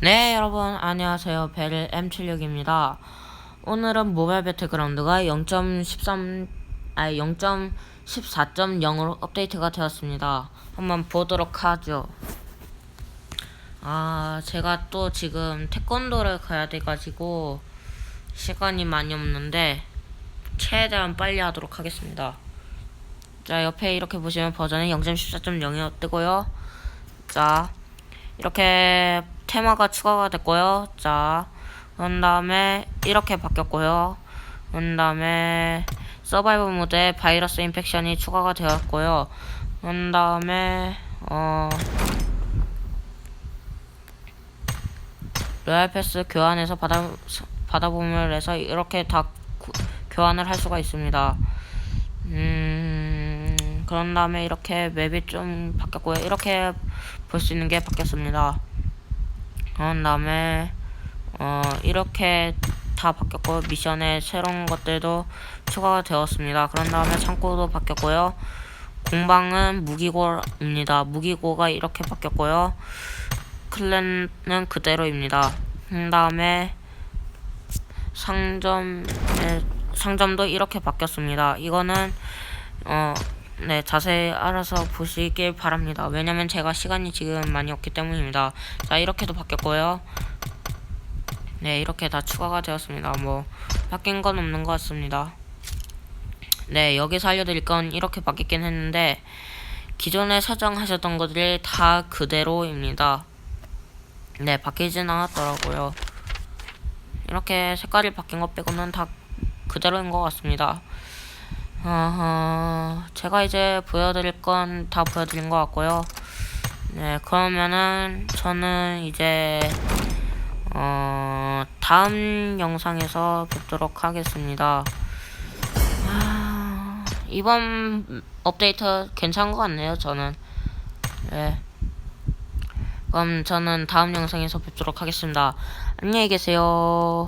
네, 여러분 안녕하세요. 벨 M76입니다. 오늘은 모바일 배틀그라운드가 0.13 아니 0.14.0으로 업데이트가 되었습니다. 한번 보도록 하죠. 아, 제가 또 지금 태권도를 가야 돼 가지고 시간이 많이 없는데 최대한 빨리 하도록 하겠습니다. 자, 옆에 이렇게 보시면 버전은 0.14.0이 뜨고요. 자, 이렇게 테마가 추가가 됐고요. 자, 그런 다음에 이렇게 바뀌었고요. 그런 다음에 서바이벌 모드에 바이러스 인펙션이 추가가 되었고요. 그런 다음에 어 로얄 패스 교환해서 받아 받아보면 해서 이렇게 다 구- 교환을 할 수가 있습니다. 음, 그런 다음에 이렇게 맵이 좀 바뀌었고요. 이렇게 볼 수 있는 게 바뀌었습니다. 그런 다음에 어 이렇게 다 바뀌었고 미션에 새로운 것들도 추가가 되었습니다. 그런 다음에 창고도 바뀌었고요. 공방은 무기고입니다. 무기고가 이렇게 바뀌었고요. 클랜은 그대로입니다. 그 다음에 상점에 상점도 이렇게 바뀌었습니다. 이거는 어, 네, 자세히 알아서 보시길 바랍니다. 왜냐면 제가 시간이 지금 많이 없기 때문입니다. 자, 이렇게도 바뀌었고요. 네, 이렇게 다 추가가 되었습니다. 뭐, 바뀐 건 없는 것 같습니다. 네, 여기서 알려드릴 건 이렇게 바뀌긴 했는데, 기존에 설정하셨던 것들이 다 그대로입니다. 네, 바뀌진 않았더라고요. 이렇게 색깔이 바뀐 것 빼고는 다 그대로인 것 같습니다. 어허, 제가 이제 보여드릴 건 다 보여드린 것 같고요. 네, 그러면은 저는 이제 어 다음 영상에서 뵙도록 하겠습니다. 아, 이번 업데이트 괜찮은 것 같네요. 저는 네. 그럼 저는 다음 영상에서 뵙도록 하겠습니다. 안녕히 계세요.